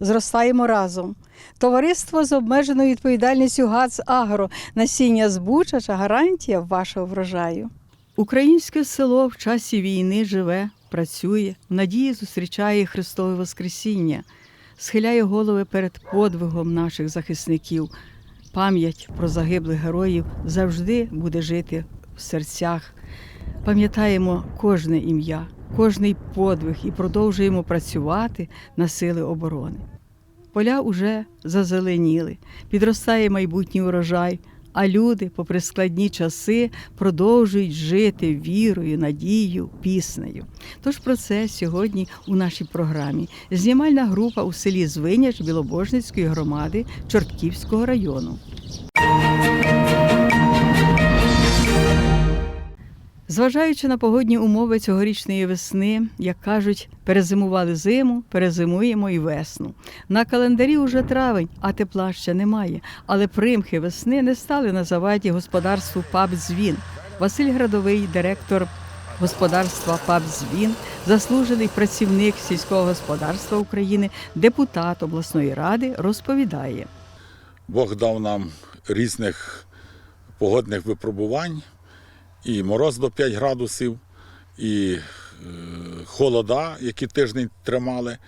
Зростаємо разом. Товариство з обмеженою відповідальністю ГАЦ Агро. Насіння збучача гарантія вашого врожаю. Українське село в часі війни живе, працює, в надії зустрічає Христове Воскресіння, схиляє голови перед подвигом наших захисників. Пам'ять про загиблих героїв завжди буде жити в серцях. Пам'ятаємо кожне ім'я, кожний подвиг і продовжуємо працювати на сили оборони. Поля уже зазеленіли, підростає майбутній урожай, а люди, попри складні часи, продовжують жити вірою, надією, піснею. Тож про це сьогодні у нашій програмі знімальна група у селі Звиняч Білобожницької громади Чортківського району. Зважаючи на погодні умови цьогорічної весни, як кажуть, перезимували зиму, перезимуємо і весну. На календарі уже травень, а тепла ще немає. Але примхи весни не стали на заваді господарству ПАБ Звін. Василь Градовий, директор господарства ПАБ Звін, заслужений працівник сільського господарства України, депутат обласної ради, розповідає. Бог дав нам різних погодних випробувань, і мороз до 5 градусів, і е, холода, які тиждень тримали.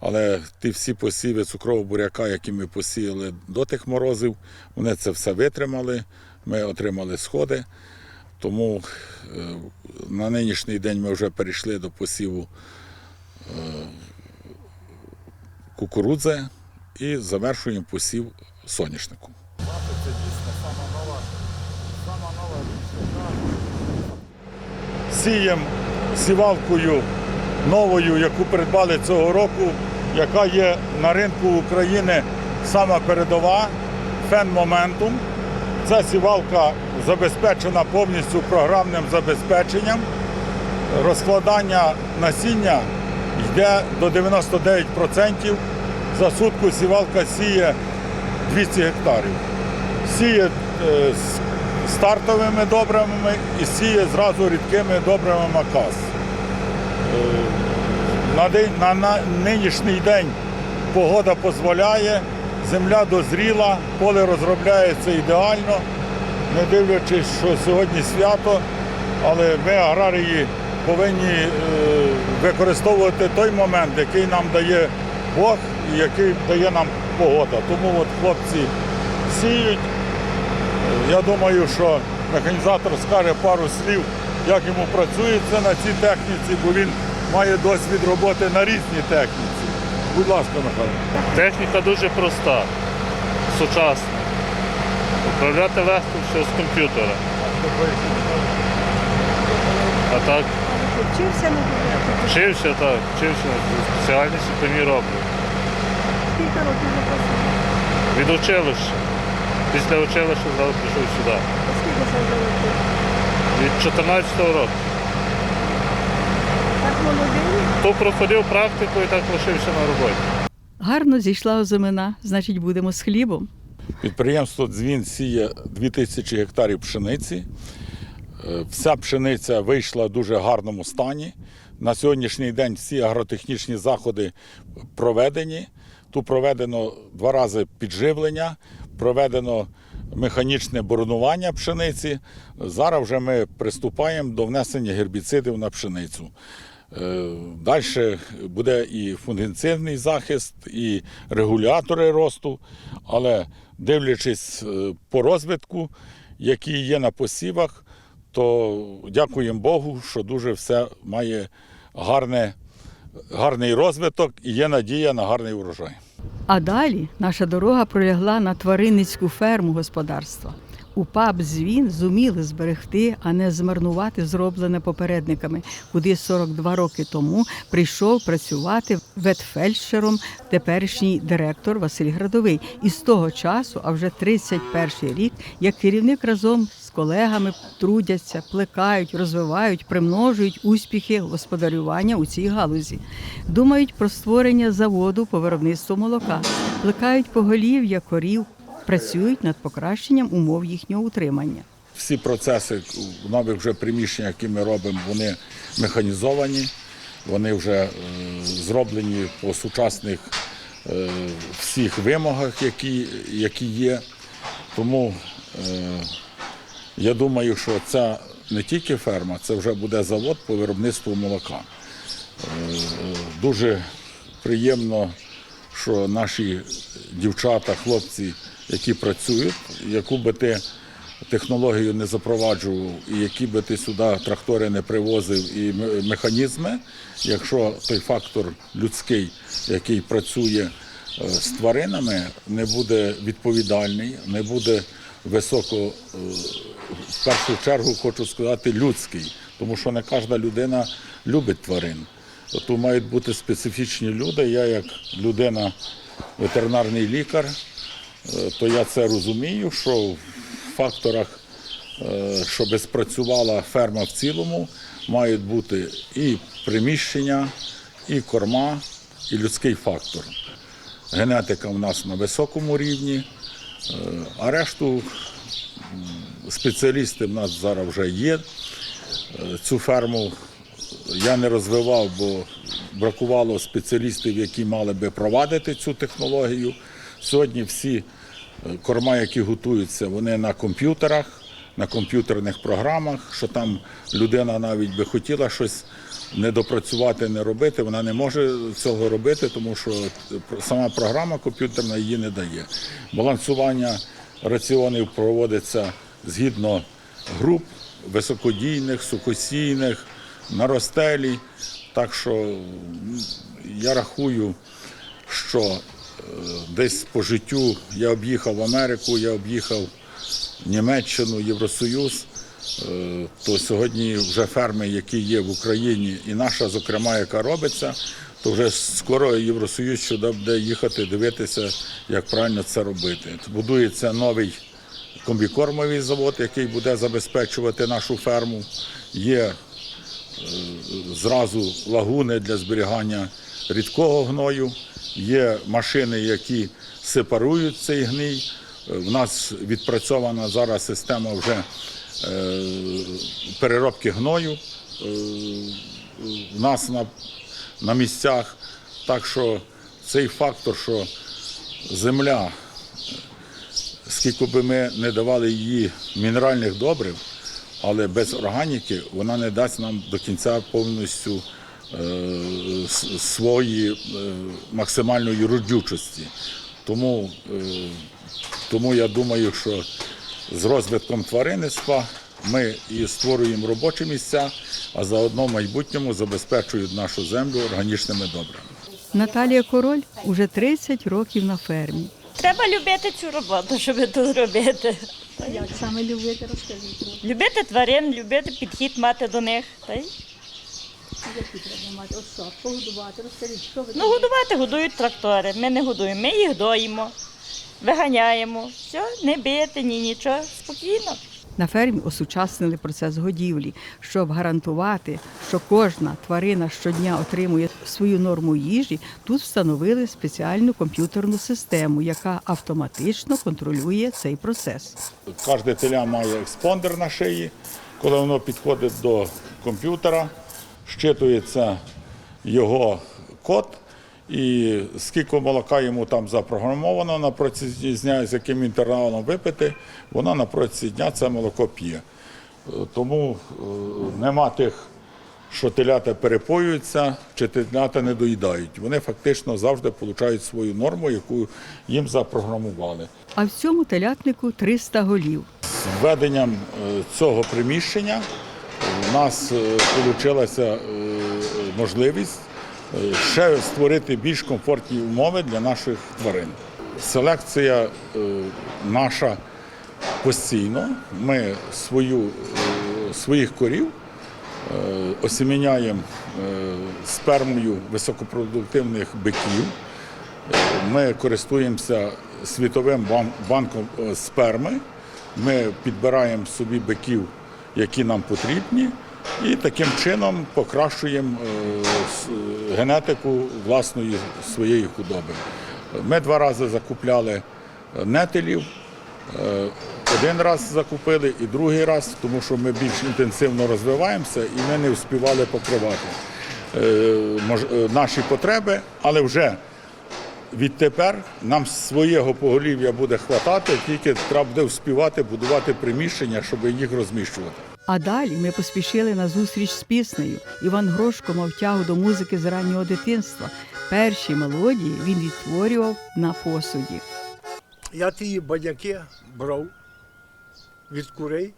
Але ті всі посіви цукрового буряка, які ми посіяли до тих морозів, вони це все витримали. Ми отримали сходи. Тому е, на нинішній день ми вже перейшли до посіву е, кукурудзи і завершуємо посів соняшнику. Сіємо сівалкою новою, яку придбали цього року, яка є на ринку України сама передова Фен Моментум. Ця сівалка забезпечена повністю програмним забезпеченням. Розкладання насіння йде до 99%. За сутку сівалка сіє 200 гектарів. Сіє е, з стартовими добривами і сіє зразу рідкими добривами КАС. Е, На, день, на, на нинішній день погода дозволяє, земля дозріла, поле розробляється ідеально, не дивлячись, що сьогодні свято, але ми, аграрії, повинні е, використовувати той момент, який нам дає Бог і який дає нам погода. Тому от хлопці сіють. Я думаю, що механізатор скаже пару слів, як йому працюється на цій техніці, бо він має досвід роботи на різній техніці. Будь ласка, Михайло. Техніка дуже проста, сучасна. Управляти легко все з комп'ютера. А так, Вчився на вчився так, вчився спеціальність самі роблю. кілька років Від училища. Після училища зразу пішов сюди. Скільки це вже років? Від 14 року. Так молодий. То проходив практику і так лишився на роботі. Гарно зійшла озимина, значить будемо з хлібом. Підприємство Дзвін сіє 2000 гектарів пшениці. Е, Вся пшениця вийшла в дуже гарному стані. На сьогоднішній день всі агротехнічні заходи проведені. Тут проведено два рази підживлення, проведено механічне боронування пшениці. Зараз вже ми приступаємо до внесення гербіцидів на пшеницю. Далі буде і фунгіцидний захист, і регулятори росту. Але дивлячись е, по розвитку, які є на посівах, то дякуємо Богу, що дуже все має гарне, гарний розвиток і є надія на гарний урожай. А далі наша дорога пролягла на тваринницьку ферму господарства. У паб звін зуміли зберегти, а не змарнувати зроблене попередниками, куди 42 роки тому прийшов працювати ветфельдшером теперішній директор Василь Градовий. І з того часу, а вже 31 рік, як керівник разом з колегами трудяться, плекають, розвивають, примножують успіхи господарювання у цій галузі. Думають про створення заводу по виробництву молока, плекають поголів'я корів, працюють над покращенням умов їхнього утримання. Всі процеси в нових вже приміщеннях, які ми робимо, вони механізовані, вони вже е, зроблені по сучасних е, всіх вимогах, які, які є. Тому е, я думаю, що це не тільки ферма, це вже буде завод по виробництву молока. Е, Дуже приємно, що наші дівчата, хлопці, які працюють, яку би ти технологію не запроваджував, і які би ти сюди трактори не привозив і механізми, якщо той фактор людський, який працює е, з тваринами, не буде відповідальний, не буде високо, е, в першу чергу хочу сказати, людський, тому що не кожна людина любить тварин. Тут мають бути специфічні люди. Я як людина, ветеринарний лікар, е, то я це розумію, що в факторах, е, щоб спрацювала ферма в цілому, мають бути і приміщення, і корма, і людський фактор. Генетика в нас на високому рівні, е, а решту спеціалісти в нас зараз вже є. Е, Цю ферму я не розвивав, бо бракувало спеціалістів, які мали би провадити цю технологію. Сьогодні всі е, корма, які готуються, вони на комп'ютерах, на комп'ютерних програмах, що там людина навіть би хотіла щось не допрацювати, не робити, вона не може цього робити, тому що сама програма комп'ютерна її не дає. Балансування раціонів проводиться згідно груп високодійних, сухосійних, наростелі. Так що я рахую, що е, десь по життю я об'їхав Америку, я об'їхав Німеччину, Євросоюз. Е, То сьогодні вже ферми, які є в Україні, і наша, зокрема, яка робиться, то вже скоро Євросоюз сюди буде їхати, дивитися, як правильно це робити. Будується новий комбікормовий завод, який буде забезпечувати нашу ферму. Є е, зразу лагуни для зберігання рідкого гною, є машини, які сепарують цей гній. Е, В нас відпрацьована зараз система вже е, переробки гною в нас на, на місцях. Так що цей фактор, що земля скільки би ми не давали її мінеральних добрив, але без органіки вона не дасть нам до кінця повністю е, свої е, максимальної родючості. Тому, е, тому я думаю, що з розвитком тваринництва ми і створюємо робочі місця, а заодно в майбутньому забезпечують нашу землю органічними добрами. Наталія Король уже 30 років на фермі. Треба любити цю роботу, щоб тут робити. Як саме любити, розкажіть, Любити тварин, любити підхід мати до них. Та й, які треба мати? Ось що, погодувати, розкажіть, що ви ну, годувати годують трактори. Ми не годуємо, ми їх доїмо, виганяємо. Все, не бити, ні нічого, спокійно. На фермі осучаснили процес годівлі, щоб гарантувати, що кожна тварина щодня отримує свою норму їжі. Тут встановили спеціальну комп'ютерну систему, яка автоматично контролює цей процес. Кожне теля має експондер на шиї. Коли воно підходить до комп'ютера, щитується його код, і скільки молока йому там запрограмовано на протязі дня, з яким інтервалом випити, воно на протязі дня це молоко п'є. Е, Тому е, нема тих, що телята перепоюються чи телята не доїдають. Вони фактично завжди отримують свою норму, яку їм запрограмували. А в цьому телятнику 300 голів. З введенням е, цього приміщення у нас вийшла можливість ще створити більш комфортні умови для наших тварин. Селекція е, наша постійно. Ми свою, е, своїх корів е, осіміняємо спермою високопродуктивних биків. Ми користуємося світовим банком сперми. Ми підбираємо собі биків, які нам потрібні, і таким чином покращуємо е, генетику власної своєї худоби. Ми два рази закупляли е, нетелів. Е, Один раз закупили і другий раз, тому що ми більш інтенсивно розвиваємося і ми не встигали покривати наші потреби, але вже відтепер нам свого поголів'я буде хватати, тільки треба буде вспівати будувати приміщення, щоб їх розміщувати. А далі ми поспішили на зустріч з піснею. Іван Грошко мав тягу до музики з раннього дитинства. Перші мелодії він відтворював на посуді. Я ті бадяки брав від курей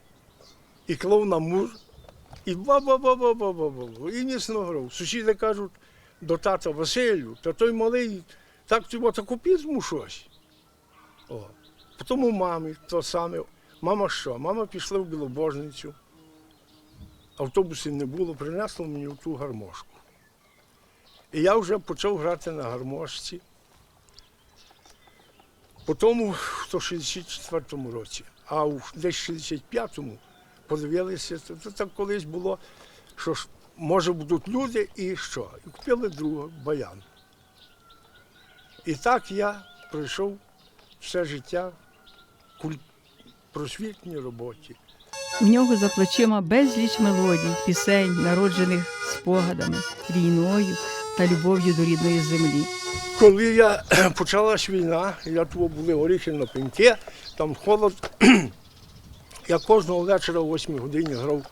і клав на мур, і ба ба ба ба ба ба ба і міцно грав. Сусіди кажуть до тата Василю, та той малий, так тобі таку пізму щось. О. Потім мамі то саме. Мама що? Мама пішла в білобожницю. Автобусів не було, принесла мені ту гармошку. І я вже почав грати на гармошці. Потім в 64-му році, а в десь 65-му подивилися, то, так колись було, що може будуть люди і що? І купили другого баян. І так я пройшов все життя в просвітній роботі. У нього за плечима безліч мелодій, пісень, народжених спогадами, війною та любов'ю до рідної землі. Коли я почалась війна, я тут були горіхи на пеньке, там холод. Я кожного вечора о 8 годині грав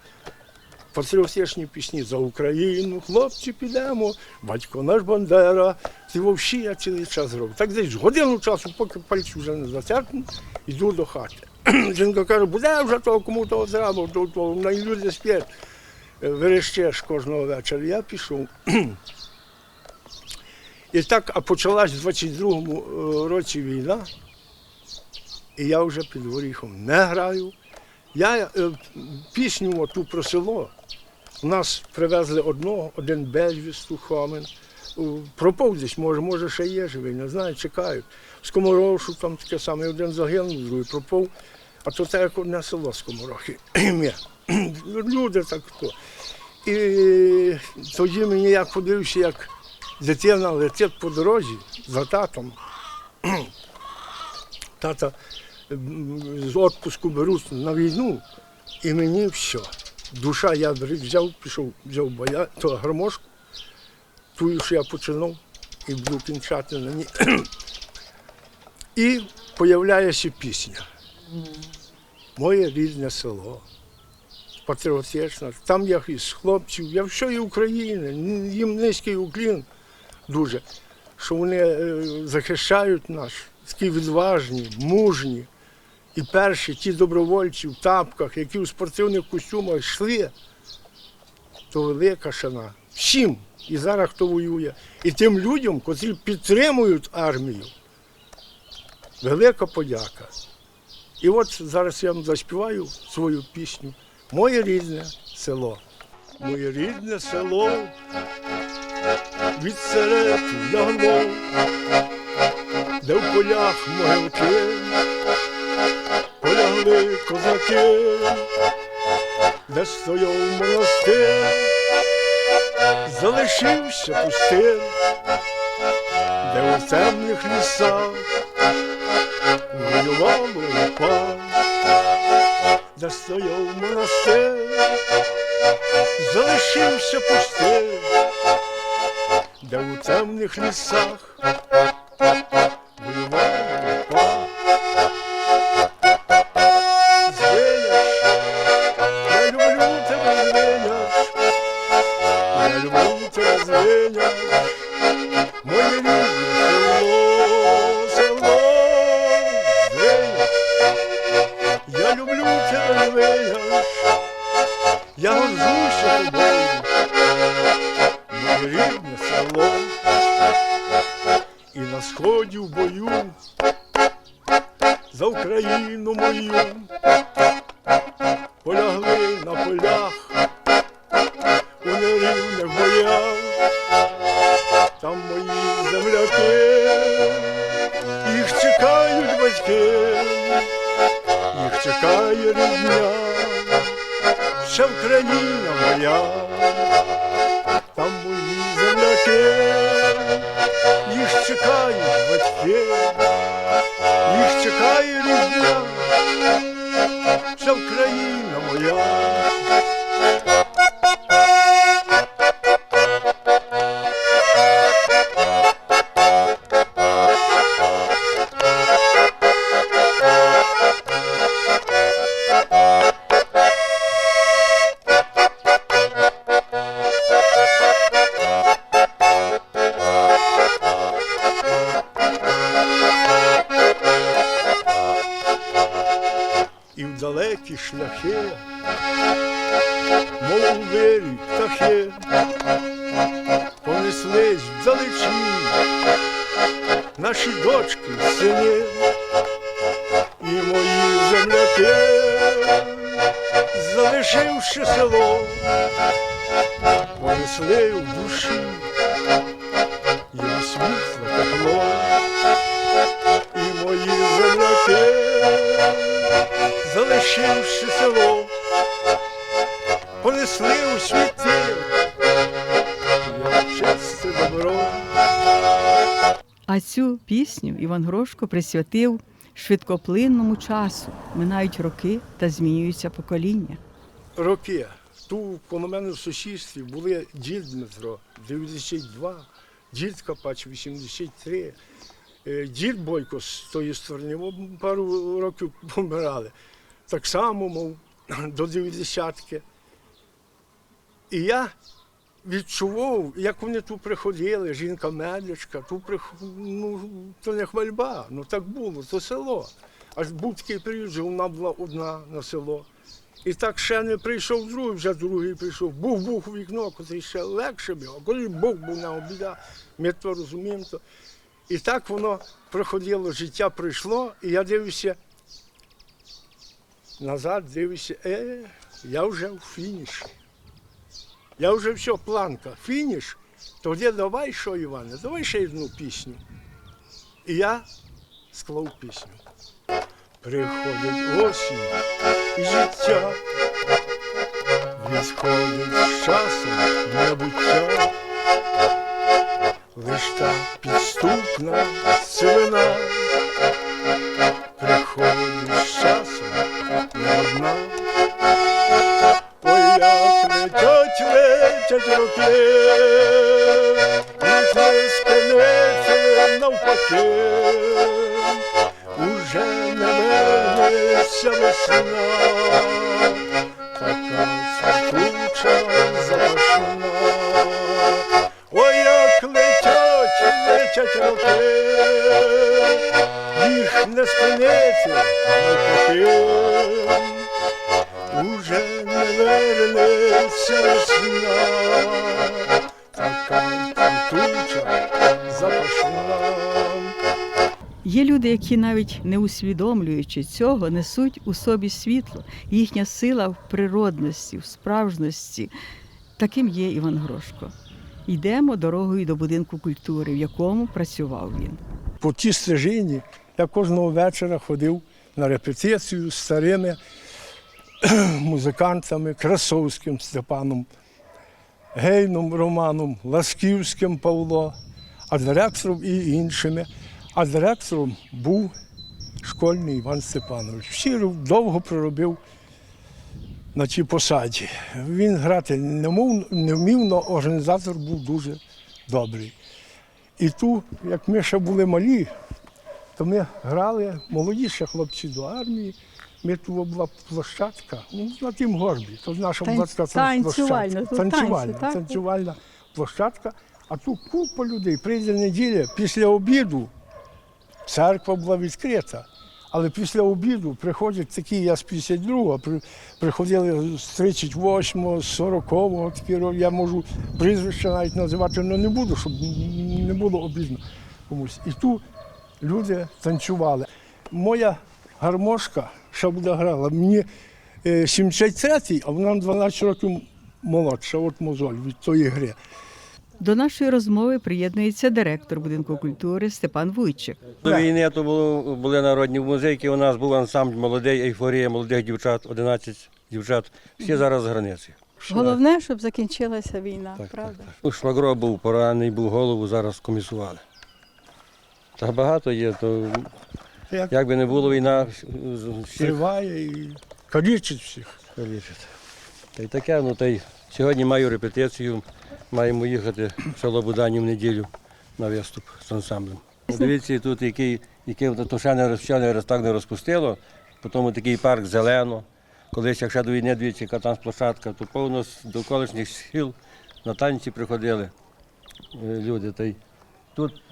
патріотичні пісні за Україну, хлопці підемо, батько наш Бандера. Це вовші я цілий час грав. Так десь годину часу, поки пальці вже не затерпну, йду до хати. Жінка каже, буде вже того, кому того треба, то, то на люди спять. Верещеш кожного вечора. Я пішов. І так, а почалась в 22-му е, році війна, і я вже під горіхом не граю. Я е, пісню оту про село. Нас привезли одного, один безвісту Хомен. У, Пропав десь, може, може, ще є живий, не знаю, чекають. Скоморошу там таке саме, один загинув, другий пропав. А то це як одне село Скоморохи. Ім'я. Люди так хто. І тоді мені як подивився, як дитина летить по дорозі за татом. Тата з відпуску беруть на війну, і мені все. Душа я взяв, пішов, взяв боя, то гармошку, тую, що я починав, і буду кінчати на ній. І появляється пісня. Моє рідне село. Патріотична. Там я із хлопців, я всієї України, їм низький уклін дуже, що вони е, захищають нас, такі відважні, мужні. І перші ті добровольці в тапках, які в спортивних костюмах йшли, то велика шана. Всім. І зараз хто воює. І тим людям, котрі підтримують армію. Велика подяка. І от зараз я вам заспіваю свою пісню. Моє рідне село. Моє рідне село. Від серед лягло, де в полях могилки полягли козаки, де стояв монастир, залишився пустир, де у темних лісах воювало упа, де стояв монастир, залишився пустир, де у темних лісах ще Україна моя, там мої земляки, їх чекають батьки, їх чекає рідня, це Україна моя. Шляхи, мов вирі птахи, цю пісню Іван Грошко присвятив швидкоплинному часу. Минають роки та змінюються покоління. Роки. Ту коло мене в сусідстві були дід Дмитро 92, дід Капач 83, е, дід Бойко з тої сторони, пару років помирали. Так само, мов, до 90-ки. І я відчував, як вони тут приходили, жінка медичка, тут прих... ну, то не хвальба, ну так було, то село. Аж був такий період, вона була одна на село. І так ще не прийшов другий, вже другий прийшов. Бух-бух у вікно, коли ще легше було. Коли Бог був на обіда, ми то розуміємо. То. І так воно проходило, життя пройшло, і я дивлюся назад, дивлюся, е, я вже в фініші. Я вже все, планка, фініш. Тоді давай що, Іване, давай ще одну пісню. І я склав пісню. Приходить осінь і життя, відходить з часом небуття, лиш та підступна сивина, приходить з часом не одна. Летять роки, їх не спинити навпаки. Уже не вернеться весна, які навіть не усвідомлюючи цього, несуть у собі світло. Їхня сила в природності, в справжності. Таким є Іван Грошко. Йдемо дорогою до будинку культури, в якому працював він. по тій стежині я кожного вечора ходив на репетицію з старими музикантами, Красовським Степаном, Гейном Романом, Ласківським Павло, а директором і іншими. А директором був школьний Іван Степанович. Всі довго проробив на тій посаді. Він грати не мов- не вмів, але організатор був дуже добрий. І ту, як ми ще були малі, то ми грали молоді ще хлопці до армії. Ми тут була площадка, ну, на тім горбі. То наша Тан- була танцювальна, площадка. танцювальна, танцювальна площадка. А тут купа людей. Прийде неділя після обіду. Церква була відкрита. Але після обіду приходять такі, я з 52-го, приходили з 38-го, з 40-го, такі, ро- я можу прізвища навіть називати, але не буду, щоб не було обідно комусь. І тут люди танцювали. Моя гармошка ще буде грала. Мені е, 73-й, а вона 12 років молодша, от мозоль від тої гри. До нашої розмови приєднується директор будинку культури Степан Вуйчик. До війни то було, були народні музейки. У нас був ансамбль молодий, ейфорія молодих дівчат, 11 дівчат. Всі зараз за границею. Головне, щоб закінчилася війна, Так, правда? так, так. У Швагро був поранений, був голову, зараз комісували. Та багато є, то Як як би не було війна, всіх триває і калічить всіх. лічить. Та й таке, ну та й сьогодні маю репетицію, маємо їхати в село Будані в неділю на виступ з ансамблем. Дивіться, тут який, який то ще не, роз- ще не роз- так не розпустило, потім такий парк зелено. Колись, як ще до війни, дивіться, яка там площадка, то повно з довколишніх сіл на танці приходили е, люди. Та й тут,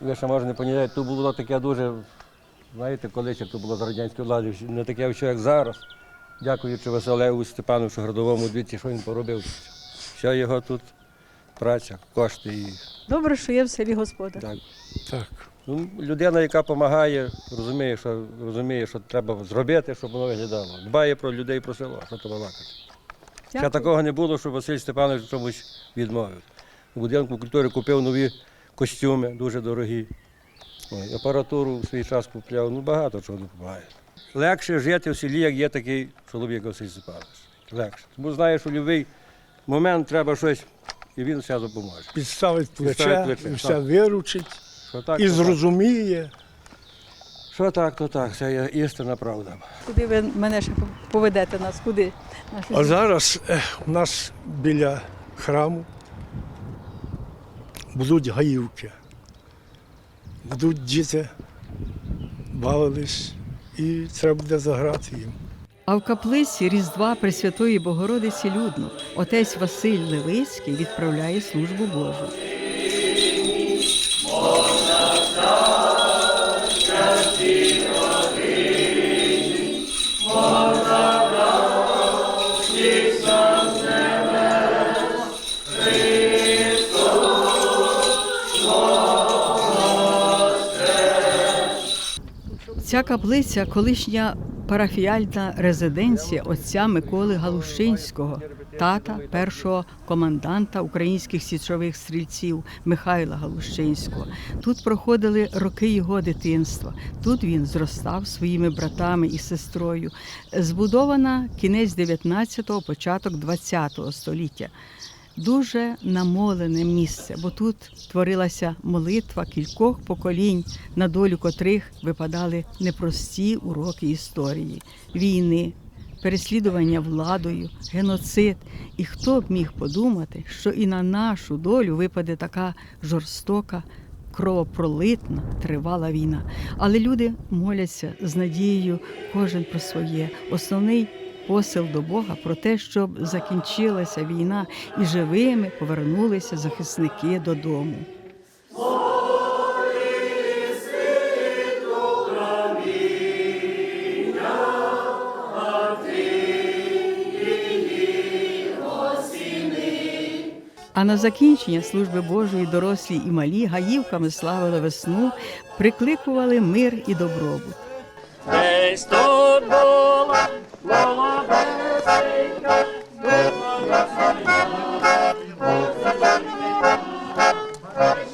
ви ще може не пам'ятаєте, тут було таке дуже, знаєте, колись, як то було за радянської влади, не таке, все, як зараз. Дякуючи Василеву Степановичу Градовому, дивіться, що він поробив. Вся його тут праця, кошти. І, Добре, що є в селі господар. так. Так. Ну, людина, яка допомагає, розуміє, що, розуміє, що треба зробити, щоб воно виглядало. Дбає про людей, про село, що то балакати. Ще Дякую. такого не було, щоб Василь Степанович в чомусь відмовив. У будинку культури купив нові костюми, дуже дорогі. Ой, апаратуру в свій час купляв, ну багато чого допомагає. Легше жити в селі, як є такий чоловік, як Василь Степанович. Легше. Бо знаєш, що в будь-який момент треба щось, і він все допоможе. Підставить плече, Підставить плече, і все так. виручить, Що так, і то так. зрозуміє. Що так, то так, це є істинна правда. Куди ви мене ще поведете нас? Куди? Наші А зараз е, у нас біля храму будуть гаївки. Будуть діти бавились, і треба буде заграти їм. А в каплиці Різдва Пресвятої Богородиці Людно отець Василь Левицький відправляє службу Божу. Ця каплиця колишня парафіальна резиденція отця Миколи Галущинського, тата першого команданта українських січових стрільців Михайла Галущинського. Тут проходили роки його дитинства. Тут він зростав своїми братами і сестрою. Збудована кінець 19-го, початок 20-го століття. Дуже намолене місце, бо тут творилася молитва кількох поколінь, на долю котрих випадали непрості уроки історії, війни, переслідування владою, геноцид. І хто б міг подумати, що і на нашу долю випаде така жорстока, кровопролитна, тривала війна. Але люди моляться з надією, кожен про своє. Основний посил до Бога про те, щоб закінчилася війна і живими повернулися захисники додому. А на закінчення служби Божої дорослі і малі гаївками славили весну, прикликували мир і добробут. Десь тут була молодесенька, була Ви